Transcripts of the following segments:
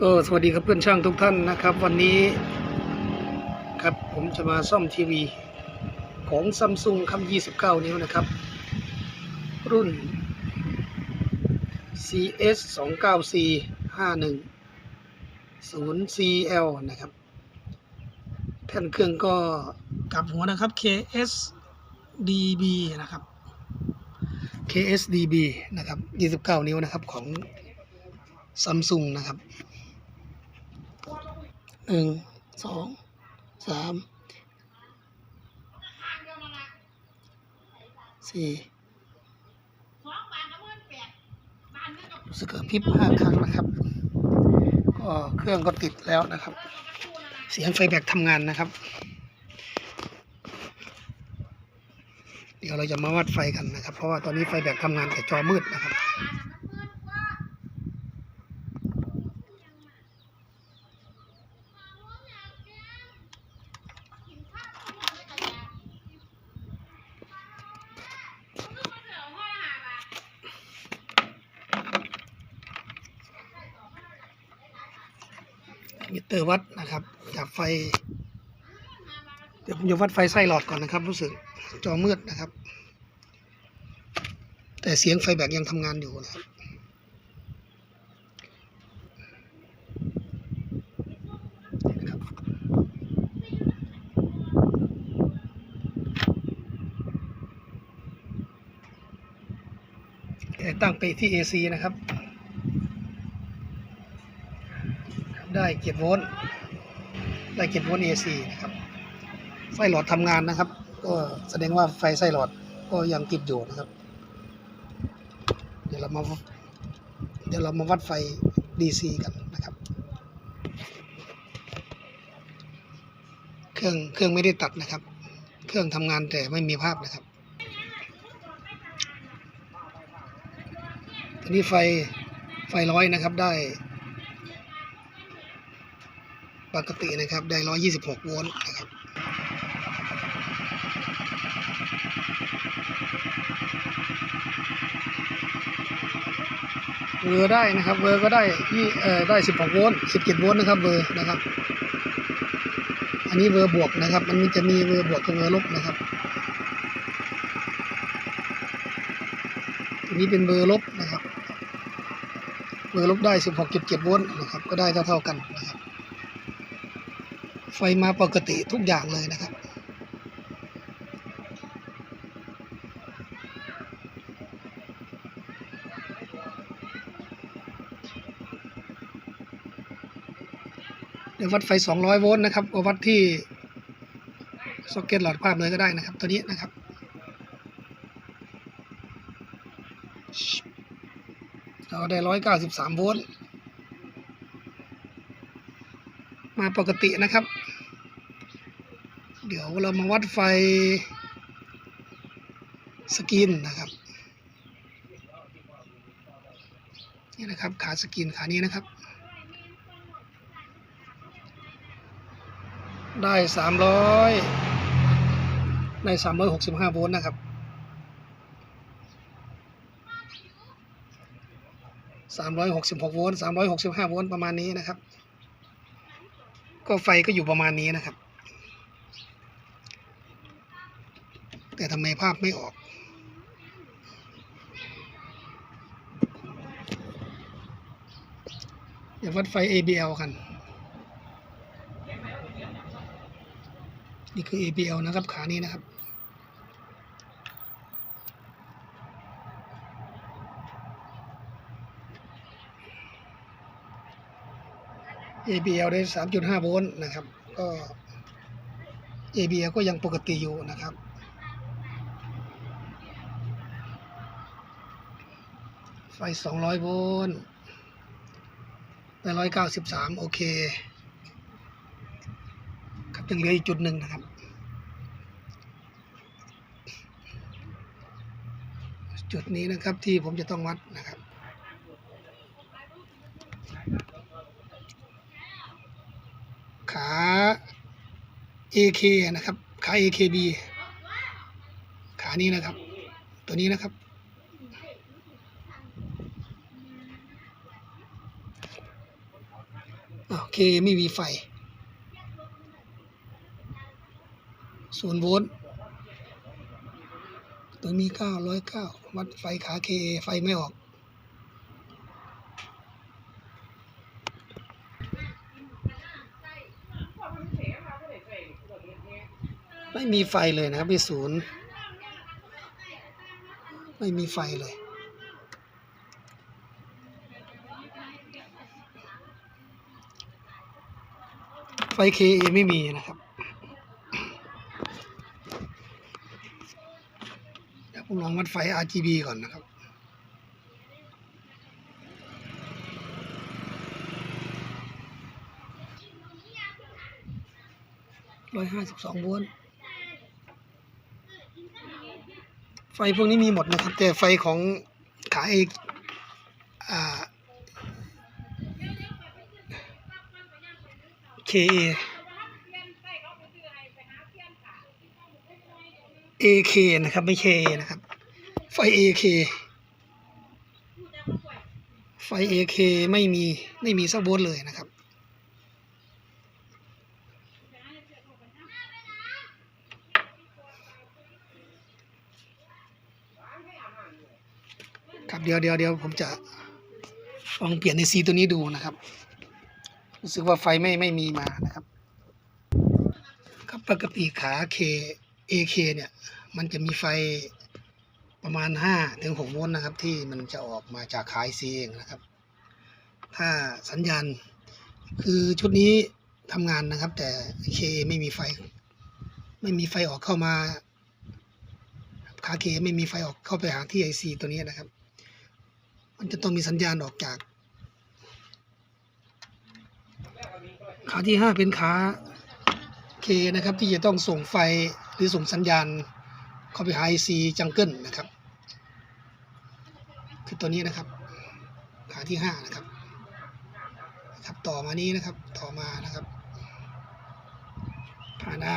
ก็สวัสดีครับเพื่อนช่างทุกท่านนะครับ วันนี้ครับผมจะมาซ่อมทีวีของซัมซุงครับ29 นิ้วนะครับ รุ่น CS 2 9 C 5 1 0 CL นะครับแผ่นเครื่องก็กลับหัวนะครับ KS DB นะครับ KS DB นะครับ 29 นิ้วนะครับของซัมซุงนะครับ หนึ่งสองสามสี่รู้สึกกระพริบห้าครั้งนะครับ ก็เครื่องก็ติดแล้วนะครับ เสียงไฟแบกทำงานนะครับ เดี๋ยวเราจะมาวัดไฟกันนะครับ เพราะว่าตอนนี้ไฟแบกทำงานแต่จอมืดนะครับ มิเตอร์วัดนะครับจับไฟ เดี๋ยวผมจะวัดไฟไส้หลอดก่อนนะครับ รู้สึกจอมืดนะครับ แต่เสียงไฟแบกยังทำงานอยู่นะครับแต่ตั้งไปที่ AC นะครับ ได้เกียร์โวลต์ได้เกียร์โวลต์ AC นะครับ ไฟหลอดทำงานนะครับ ก็แสดงว่าไฟไส้หลอดก็ยังติดอยู่นะครับ เดี๋ยวเรามาเดี๋ยวเรามาวัดไฟ DC กันนะครับ เครื่องเครื่องไม่ได้ตัดนะครับ เครื่องทำงานแต่ไม่มีภาพนะครับทีนี้ไฟไฟร้อยนะครับได้ ปกตินะครับได้ 126 โวลต์นะครับเวอร์ได้นะครับเวอร์ก็ได้ที่เอ่อได้ 16 โวลต์ 17 โวลต์นะครับเวอร์นะครับ อันนี้เวอร์บวกนะครับ มันจะมีเวอร์บวกกับเวอร์ลบนะครับอันนี้เป็นเวอร์ลบนะครับเวอร์ลบได้ 16.7 โวลต์นะครับ ก็ได้เท่าๆกันนะครับ ไฟมาปกติทุกอย่างเลยนะครับ เดี๋ยววัดไฟ 200 โวลต์นะครับวัดที่ซ็อกเก็ตหลอดภาพเลยก็ได้นะครับ ตัวนี้นะครับเราได้ 193 โวลต์มาปกตินะครับ เดี๋ยวเรามาวัดไฟสกรีนนะครับนี่นะครับขาสกรีนขานี้นะครับ ได้สามร้อยได้สามร้อยหกสิบห้าโวลต์นะครับสามร้อยหกสิบหกโวลต์สามร้อยหกสิบห้าโวลต์ประมาณนี้นะครับ ก็ไฟก็อยู่ประมาณนี้นะครับ แต่ทำไมภาพไม่ออก เดี๋ยววัดไฟ ABL กัน นี่คือ ABL นะครับขานี้นะครับ ABL ได้ 3.5 โวลต์นะครับ ก็ ABL ก็ยังปกติอยู่นะครับ ไฟ 200 โวลต์ได้193 โอเค ครับยังเหลืออีกจุดหนึ่งนะครับ จุดนี้นะครับที่ผมจะต้องวัดนะครับขา AK นะครับ ขา AKB ขานี้นะครับ ตัวนี้นะครับ โอ เคไม่มีไฟศูนย์โวลต์ตัวมีเก้าร้อยเก้าวัดไฟขาเคไฟไม่ออก ไม่มีไฟเลยนะครับมีศูนย์ ไม่มีไฟเลย ไฟ KA ไม่มีนะครับเดี๋ยวผมลองวัดไฟ RGB ก่อนนะครับร้อยห้าสิบสองโวลต์ไฟพวกนี้มีหมดนะครับ แต่ไฟของขายอ่า KA AK นะครับ ไม่ K นะครับ ไฟ AK ไฟ AK ไม่มีไม่มีสักโวลต์เลยนะครับ ครับเดี๋ยวเดี๋ยวเดี๋ยวผมจะลองเปลี่ยนในซีตัวนี้ดูนะครับ รู้สึกว่าไฟไม่ไม่มีมานะครับครับปกติขา K AK เนี่ย มันจะมีไฟประมาณ5ถึง6โวลต์นะครับ ที่มันจะออกมาจากขา IC เองนะครับ ถ้าสัญญาณคือชุดนี้ทำงานนะครับ แต่ K ไม่มีไฟ ไม่มีไฟออกเข้ามาขา K ไม่มีไฟออกเข้าไปหาที่ IC ตัวนี้นะครับ มันจะต้องมีสัญญาณออกจาก ขาที่ห้าเป็นขาเคนะครับที่จะต้องส่งไฟหรือส่งสัญญาณเข้าไปหา IC จังเกิลนะครับ คือตัวนี้นะครับ ขาที่ห้านะครับครับต่อมานี้นะครับต่อมานะครับพานา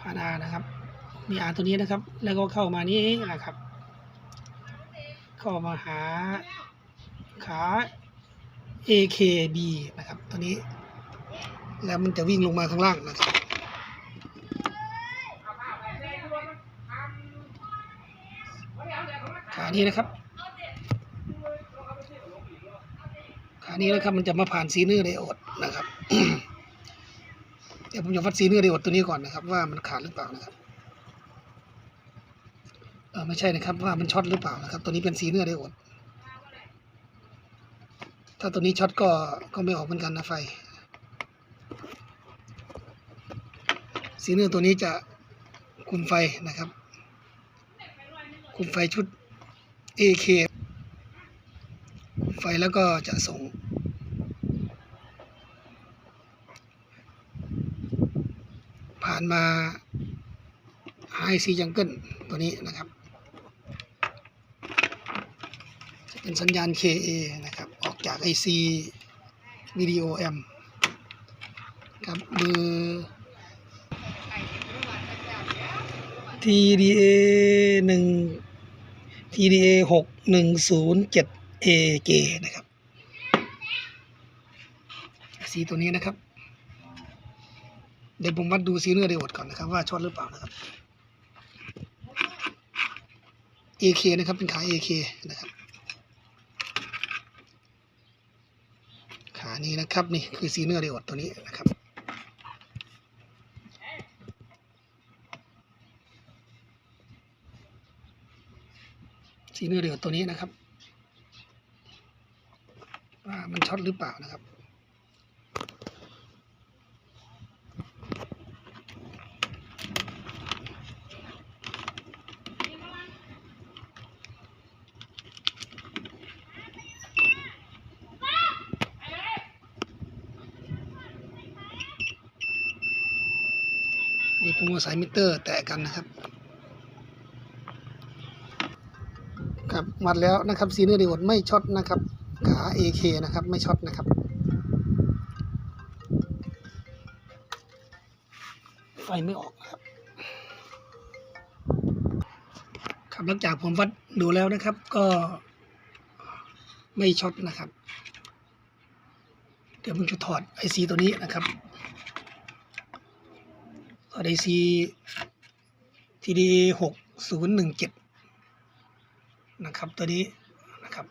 พานานะครับ มีอาตัวนี้นะครับ แล้วก็เข้ามานี้นะครับ เข้ามาหาขา AKB นะครับตัวนี้ แล้วมันจะวิ่งลงมาข้างล่างนะครับขานี้นะครับขานี้นะครับมันจะมาผ่านซีเนอร์ไดโอดนะครับเดี๋ยวผมจะวัดซีเนอร์ไดโอดตัวนี้ก่อนนะครับ ว่ามันขาดหรือเปล่านะครับเออไม่ใช่นะครับว่ามันช็อตหรือเปล่านะครับ ตัวนี้เป็นซีเนอร์ไดโอด ถ้าตัวนี้ช็อตก็ก็ไม่ออกเหมือนกันนะไฟซีเนอร์ตัวนี้จะคุมไฟนะครับ คุมไฟชุด AK คุมไฟแล้วก็จะส่งผ่านมาไฮซีจังเกิลตัวนี้นะครับ จะเป็นสัญญาณ KA นะครับ จาก IC วิดีโอแอมครับเบอร์ TDA หนึ่ง TDA หกหนึ่งศูนย์เจ็ด AG นะครับ สีตัวนี้นะครับ เดี๋ยวผมวัดดูซีเนอร์ไดโอดก่อนนะครับ ว่าช็อตหรือเปล่านะครับ AK นะครับ เป็นขาย AK นะครับ ขา นี้นะครับนี่คือซีเนอร์ไดโอดตัวนี้นะครับซีเนอร์ไดโอดตัวนี้นะครับว่ามันช็อตหรือเปล่านะครับ นี่ผมเอสายมิเตอร์แตะกันนะครับครับวัดแล้วนะครับซีเนอร์ดีวดไม่ช็อตนะครับขา AK นะครับไม่ช็อตนะครับ ไฟไม่ออกครับครับหลังจากผมวัดดูแล้วนะครับก็ไม่ช็อตนะครับ เดี๋ยวผมจะถอดไอซีตัวนี้นะครับ ถอดไอซี TDA หกศูนย์หนึ่งเจ็ดนะครับ ตัวนี้นะครับ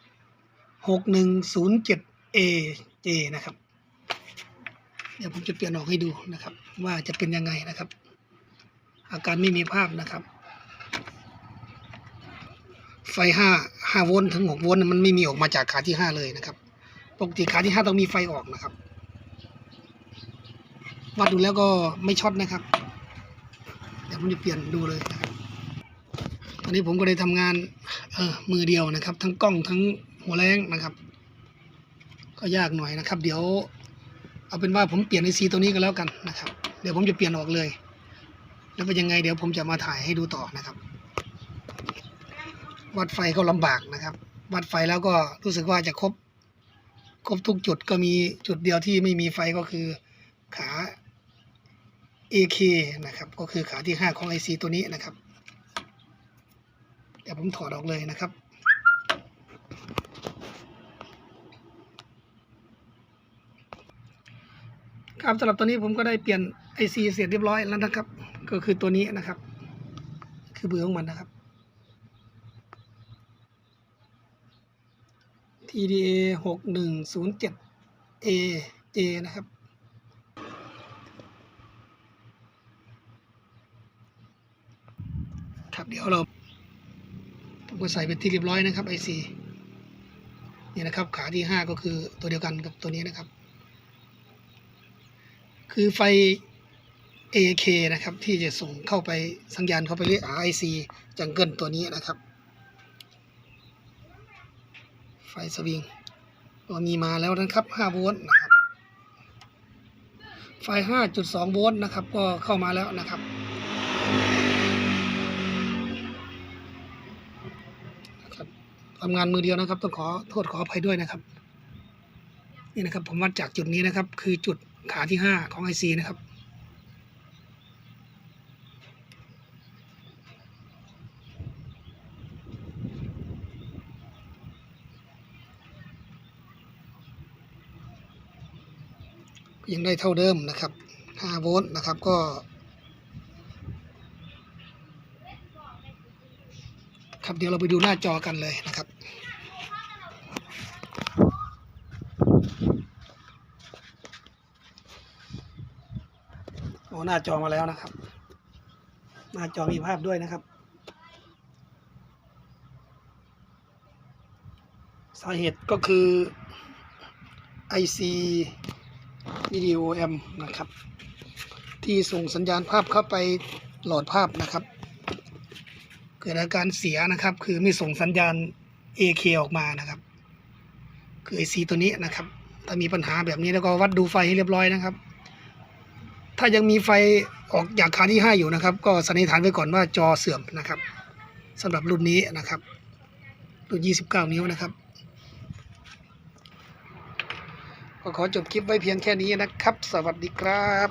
หกหนึ่งศูนย์เจ็ด AJ นะครับ เดี๋ยวผมจะเปลี่ยนออกให้ดูนะครับ ว่าจะเป็นยังไงนะครับ อาการไม่มีภาพนะครับ ไฟห้าห้าโวลต์ถึงหกโวลต์มันไม่มีออกมาจากขาที่ห้าเลยนะครับปกติขาที่ห้าต้องมีไฟออกนะครับวัดดูแล้วก็ไม่ช็อตนะครับ ดี๋ยวผมจะเปลี่ยนดูเลยนะครับตอนนี้ผมก็ได้ทำงานเออมือเดียวนะครับ ทั้งกล้องทั้งหัวแรงนะครับ ก็ยากหน่อยนะครับ เดี๋ยว เอาเป็นว่าผมเปลี่ยนไอซีตัวนี้ก็แล้วกันนะครับ เดี๋ยวผมจะเปลี่ยนออกเลย แล้วเป็นยังไงเดี๋ยวผมจะมาถ่ายให้ดูต่อนะครับ วัดไฟก็ลำบากนะครับ วัดไฟแล้วก็รู้สึกว่าจะครบ ครบทุกจุดก็มีจุดเดียวที่ไม่มีไฟก็คือขา AK นะครับ ก็คือขาที่ 5 ของ IC ตัวนี้นะครับ เดี๋ยวผมถอดออกเลยนะครับ ครับสำหรับตัวนี้ผมก็ได้เปลี่ยน IC เสร็จเรียบร้อยแล้วนะครับ ก็คือตัวนี้นะครับ คือเบอร์ของมันนะครับ TDA หกหนึ่งศูนย์เจ็ด AJ นะครับ ครับเดี๋ยวเราผมก็ใส่เป็นที่เรียบร้อยนะครับ IC นี่นะครับ ขาที่ห้าก็คือตัวเดียวกันกับตัวนี้นะครับ คือไฟ AK นะครับ ที่จะส่งเข้าไปสัญญาณเข้าไปเรียก RIC จังเกิลตัวนี้นะครับ ไฟสวิงก็มีมาแล้วนะครับ 5 โวลต์นะครับ ไฟ 5.2 โวลต์นะครับ ก็เข้ามาแล้วนะครับ ทำงานมือเดียวนะครับ ต้องขอโทษขออภัยด้วยนะครับ นี่นะครับ ผมวัดจากจุดนี้นะครับ คือจุดขาที่5ของ IC นะครับยังได้เท่าเดิมนะครับ 5 โวลต์นะครับก็ ครับเดี๋ยวเราไปดูหน้าจอกันเลยนะครับ โอ้หน้าจอมาแล้วนะครับ หน้าจอมีภาพด้วยนะครับ สาเหตุก็คือ IC วิดีโอแอมนะครับ ที่ส่งสัญญาณภาพเข้าไปหลอดภาพนะครับเกิดอาการเสียนะครับ คือไม่ส่งสัญญาณ AK ออกมานะครับ คือไอซีตัวนี้นะครับ ถ้ามีปัญหาแบบนี้แล้วก็วัดดูไฟให้เรียบร้อยนะครับ ถ้ายังมีไฟออกจากขาที่5อยู่นะครับ ก็สันนิษฐานไว้ก่อนว่าจอเสื่อมนะครับสำหรับรุ่นนี้นะครับ รุ่น 29 นิ้วนะครับก็ขอจบคลิปไว้เพียงแค่นี้นะครับ สวัสดีครับ